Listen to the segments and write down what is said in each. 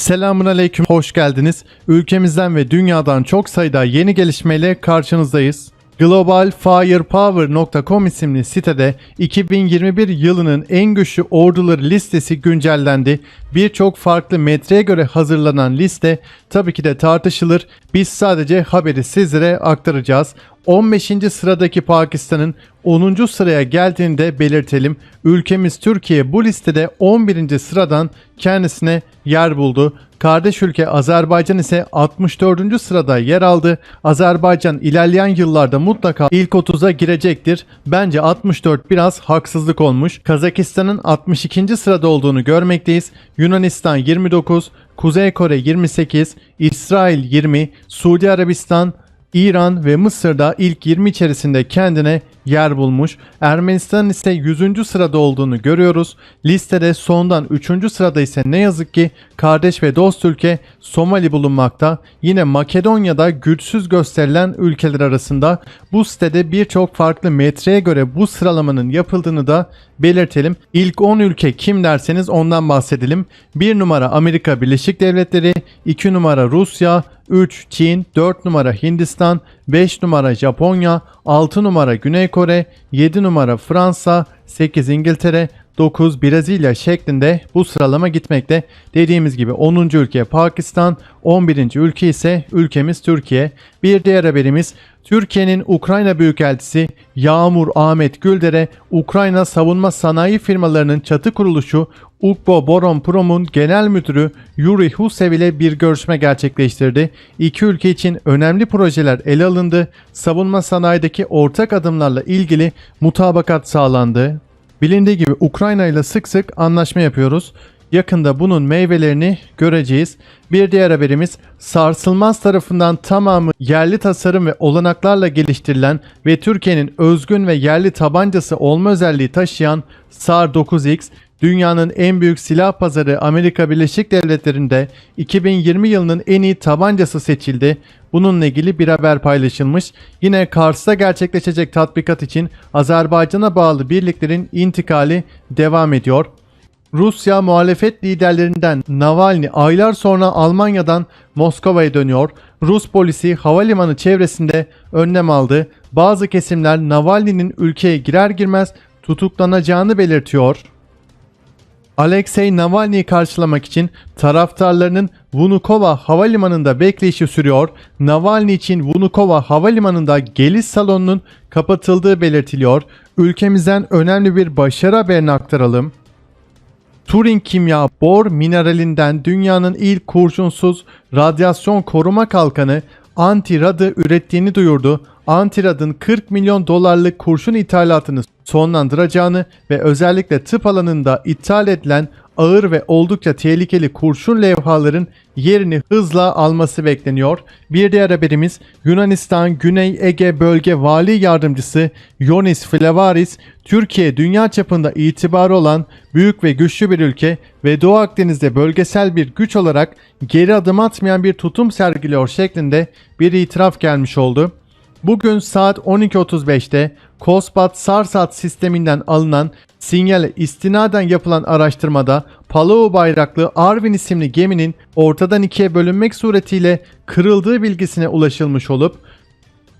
Selamun aleyküm, hoş geldiniz. Ülkemizden ve dünyadan çok sayıda yeni gelişmeyle karşınızdayız. GlobalFirepower.com isimli sitede 2021 yılının en güçlü orduları listesi güncellendi. Birçok farklı metreye göre hazırlanan liste tabii ki de tartışılır. Biz sadece haberi sizlere aktaracağız. 15. sıradaki Pakistan'ın 10. sıraya geldiğini de belirtelim. Ülkemiz Türkiye bu listede 11. sıradan kendisine yer buldu. Kardeş ülke Azerbaycan ise 64. sırada yer aldı. Azerbaycan ilerleyen yıllarda mutlaka ilk 30'a girecektir. Bence 64 biraz haksızlık olmuş. Kazakistan'ın 62. sırada olduğunu görmekteyiz. Yunanistan 29, Kuzey Kore 28, İsrail 20, Suudi Arabistan İran ve Mısır'da ilk 20 içerisinde kendine yer bulmuş. Ermenistan ise 100. sırada olduğunu görüyoruz. Listede sondan 3. sırada ise ne yazık ki kardeş ve dost ülke Somali bulunmakta. Yine Makedonya'da güçsüz gösterilen ülkeler arasında bu sitede birçok farklı metreye göre bu sıralamanın yapıldığını da belirtelim. İlk 10 ülke kim derseniz ondan bahsedelim. 1 numara Amerika Birleşik Devletleri, 2 numara Rusya, 3 Çin, 4 numara Hindistan, 5 numara Japonya, 6 numara Güney Kore, 7 numara Fransa, 8 İngiltere, 9 Brezilya şeklinde bu sıralama gitmekte. Dediğimiz gibi 10. ülke Pakistan, 11. ülke ise ülkemiz Türkiye. Bir diğer haberimiz Türkiye'nin Ukrayna Büyükelçisi Yağmur Ahmet Güldere, Ukrayna savunma sanayi firmalarının çatı kuruluşu Ukbo Boron Prom'un genel müdürü Yuri Husev ile bir görüşme gerçekleştirdi. İki ülke için önemli projeler ele alındı. Savunma sanayideki ortak adımlarla ilgili mutabakat sağlandı. Bilindiği gibi Ukrayna ile sık sık anlaşma yapıyoruz. Yakında bunun meyvelerini göreceğiz. Bir diğer haberimiz Sarsılmaz tarafından tamamı yerli tasarım ve olanaklarla geliştirilen ve Türkiye'nin özgün ve yerli tabancası olma özelliği taşıyan SAR 9X dünyanın en büyük silah pazarı Amerika Birleşik Devletleri'nde 2020 yılının en iyi tabancası seçildi. Bununla ilgili bir haber paylaşılmış. Yine Kars'ta gerçekleşecek tatbikat için Azerbaycan'a bağlı birliklerin intikali devam ediyor. Rusya muhalefet liderlerinden Navalny aylar sonra Almanya'dan Moskova'ya dönüyor. Rus polisi havalimanı çevresinde önlem aldı. Bazı kesimler Navalny'nin ülkeye girer girmez tutuklanacağını belirtiyor. Alexei Navalny'yi karşılamak için taraftarlarının Vnukovo havalimanında bekleyişi sürüyor. Navalny için Vnukovo havalimanında geliş salonunun kapatıldığı belirtiliyor. Ülkemizden önemli bir başarı haberini aktaralım. Turing kimya bor mineralinden dünyanın ilk kurşunsuz radyasyon koruma kalkanı Antirad'ı ürettiğini duyurdu. Antirad'ın 40 milyon dolarlık kurşun ithalatını sonlandıracağını ve özellikle tıp alanında ithal edilen ağır ve oldukça tehlikeli kurşun levhaların yerini hızla alması bekleniyor. Bir diğer haberimiz Yunanistan Güney Ege Bölge Vali Yardımcısı Yonis Flavaris, Türkiye dünya çapında itibarı olan büyük ve güçlü bir ülke ve Doğu Akdeniz'de bölgesel bir güç olarak geri adım atmayan bir tutum sergiliyor şeklinde bir itiraf gelmiş oldu. Bugün saat 12.35'te Kospat Sarsat sisteminden alınan sinyale istinaden yapılan araştırmada Palau bayraklı Arvin isimli geminin ortadan ikiye bölünmek suretiyle kırıldığı bilgisine ulaşılmış olup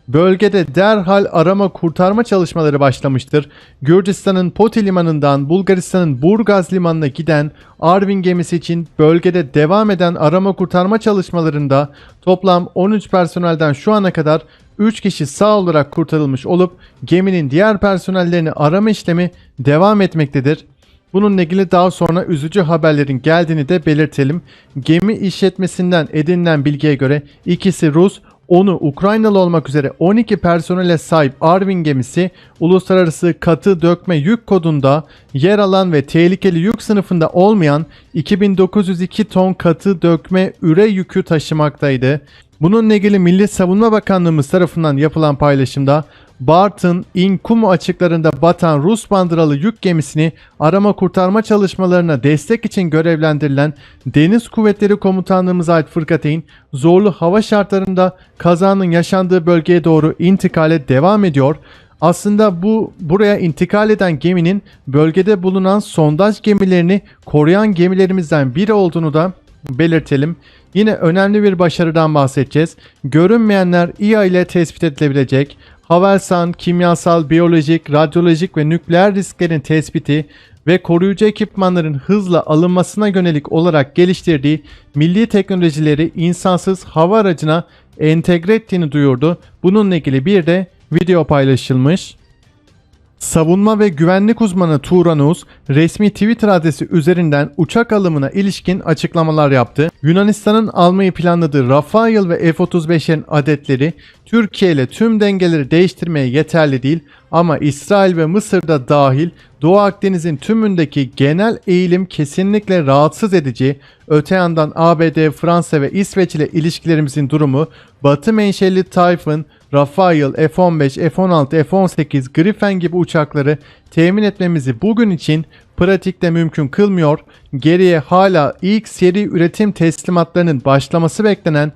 Bölgede derhal arama kurtarma çalışmaları başlamıştır. Gürcistan'ın Poti limanından Bulgaristan'ın Burgaz limanına giden Arvin gemisi için bölgede devam eden arama kurtarma çalışmalarında toplam 13 personelden şu ana kadar 3 kişi sağ olarak kurtarılmış olup geminin diğer personellerini arama işlemi devam etmektedir. Bununla ilgili daha sonra üzücü haberlerin geldiğini de belirtelim. Gemi işletmesinden edinilen bilgiye göre ikisi Rus, onu Ukraynalı olmak üzere 12 personele sahip Arvin gemisi uluslararası katı dökme yük kodunda yer alan ve tehlikeli yük sınıfında olmayan 2902 ton katı dökme üre yükü taşımaktaydı. Bununla ilgili Milli Savunma Bakanlığımız tarafından yapılan paylaşımda Bartın, İnkumu açıklarında batan Rus bandıralı yük gemisini arama kurtarma çalışmalarına destek için görevlendirilen Deniz Kuvvetleri Komutanlığımız ait fırkateyn zorlu hava şartlarında kazanın yaşandığı bölgeye doğru intikale devam ediyor. Aslında bu buraya intikal eden geminin bölgede bulunan sondaj gemilerini koruyan gemilerimizden biri olduğunu da belirtelim. Yine önemli bir başarıdan bahsedeceğiz. Görünmeyenler İA ile tespit edilebilecek. Havelsan, kimyasal, biyolojik, radyolojik ve nükleer risklerin tespiti ve koruyucu ekipmanların hızla alınmasına yönelik olarak geliştirdiği milli teknolojileri insansız hava aracına entegre ettiğini duyurdu. Bununla ilgili bir de video paylaşılmış. Savunma ve güvenlik uzmanı Turan Uz, resmi Twitter adresi üzerinden uçak alımına ilişkin açıklamalar yaptı. Yunanistan'ın almayı planladığı Rafael ve F-35'lerin adetleri Türkiye ile tüm dengeleri değiştirmeye yeterli değil ama İsrail ve Mısır'da dahil Doğu Akdeniz'in tümündeki genel eğilim kesinlikle rahatsız edici. Öte yandan ABD, Fransa ve İsveç ile ilişkilerimizin durumu Batı menşeli Typhoon, Rafael, F-15, F-16, F-18, Gripen gibi uçakları temin etmemizi bugün için pratikte mümkün kılmıyor. Geriye hala ilk seri üretim teslimatlarının başlaması beklenen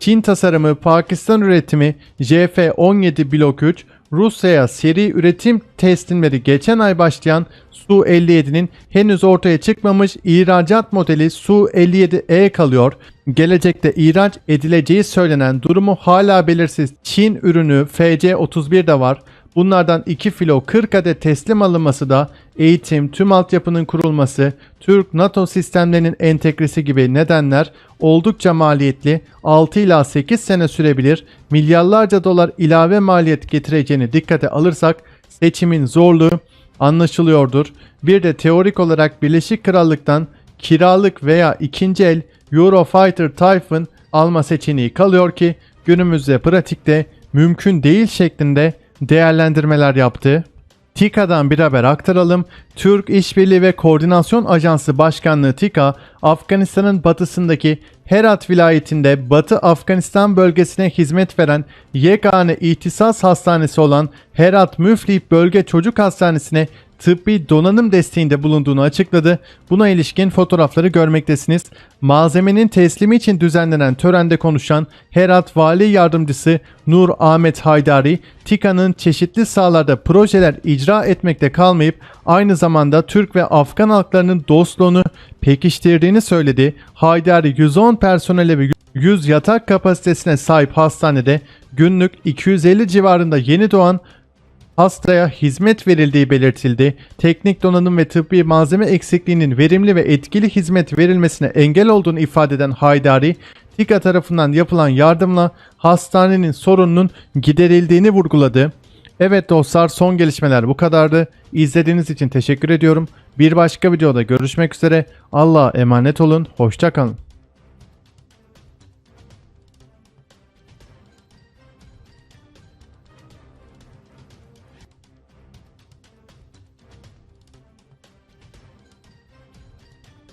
Çin tasarımı, Pakistan üretimi JF-17 Blok 3, Rusya'ya seri üretim teslimleri geçen ay başlayan Su-57'nin henüz ortaya çıkmamış ihracat modeli Su-57E kalıyor. Gelecekte ihraç edileceği söylenen durumu hala belirsiz Çin ürünü FC-31 de var. Bunlardan 2 filo 40 adet teslim alınması da eğitim, tüm altyapının kurulması, Türk NATO sistemlerinin entegresi gibi nedenler oldukça maliyetli 6 ila 8 sene sürebilir. Milyarlarca dolar ilave maliyet getireceğini dikkate alırsak seçimin zorluğu anlaşılıyordur. Bir de teorik olarak Birleşik Krallık'tan kiralık veya ikinci el Eurofighter Typhoon alma seçeneği kalıyor ki günümüzde pratikte mümkün değil şeklinde değerlendirmeler yaptı. TİKA'dan bir haber aktaralım. Türk İşbirliği ve Koordinasyon Ajansı Başkanlığı TİKA, Afganistan'ın batısındaki Herat vilayetinde Batı Afganistan bölgesine hizmet veren yegane ihtisas hastanesi olan Herat Müflih Bölge Çocuk Hastanesi'ne tıbbi donanım desteğinde bulunduğunu açıkladı. Buna ilişkin fotoğrafları görmektesiniz. Malzemenin teslimi için düzenlenen törende konuşan Herat Vali Yardımcısı Nur Ahmet Haydari, TİKA'nın çeşitli sahalarda projeler icra etmekte kalmayıp aynı zamanda Türk ve Afgan halklarının dostluğunu pekiştirdiğini söyledi. Haydari 110 personele ve 100 yatak kapasitesine sahip hastanede günlük 250 civarında yeni doğan hastaya hizmet verildiği belirtildi. Teknik donanım ve tıbbi malzeme eksikliğinin verimli ve etkili hizmet verilmesine engel olduğunu ifade eden Haydari, TİKA tarafından yapılan yardımla hastanenin sorununun giderildiğini vurguladı. Evet dostlar son gelişmeler bu kadardı. İzlediğiniz için teşekkür ediyorum. Bir başka videoda görüşmek üzere. Allah'a emanet olun. Hoşçakalın.